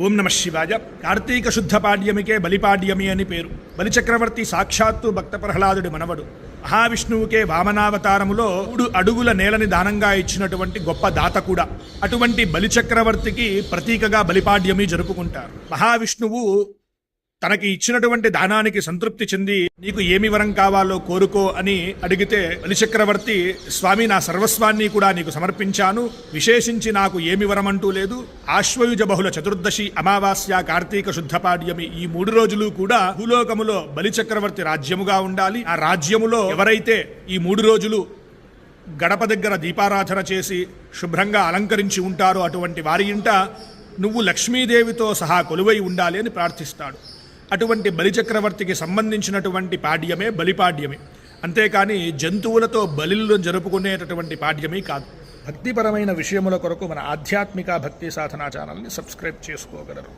ఓం నమ శివాయ. కార్తీక శుద్ధ పాడ్యమికే బలిపాడ్యమి అని పేరు. బలిచక్రవర్తి సాక్షాత్తు భక్త ప్రహ్లాదుడి మనవడు. మహావిష్ణువుకే వామనావతారములో మూడు అడుగుల నేలని దానంగా ఇచ్చినటువంటి గొప్ప దాత కూడా. అటువంటి బలిచక్రవర్తికి ప్రతీకగా బలిపాడ్యమి జరుపుకుంటారు. మహావిష్ణువు తనకి ఇచ్చినటువంటి దానానికి సంతృప్తి చెంది నీకు ఏమి వరం కావాలో కోరుకో అని అడిగితే బలిచక్రవర్తి స్వామి నా సర్వస్వాన్ని కూడా నీకు సమర్పించాను. విశేషించి నాకు ఏమి వరం అంటూ లేదు. ఆశ్వయుజ బహుళ చతుర్దశి అమావాస్య కార్తీక శుద్ధ పాడ్యమి ఈ మూడు రోజులు కూడా భూలోకములో బలిచక్రవర్తి రాజ్యముగా ఉండాలి. ఆ రాజ్యములో ఎవరైతే ఈ మూడు రోజులు గడప దగ్గర దీపారాధన చేసి శుభ్రంగా అలంకరించి ఉంటారో అటువంటి వారి ఇంట నువ్వు లక్ష్మీదేవితో సహా కొలువై ఉండాలి అని ప్రార్థిస్తాడు. అటువంటి బలిచక్రవర్తికి సంబంధించినటువంటి పాడ్యమే బలిపాడ్యమే. అంతేకాని జంతువులతో బలిలను జరుపుకునేటటువంటి పాడ్యమే కాదు. భక్తిపరమైన విషయముల కొరకు మన ఆధ్యాత్మిక భక్తి సాధనా ఛానల్ని సబ్స్క్రైబ్ చేసుకోగలరు.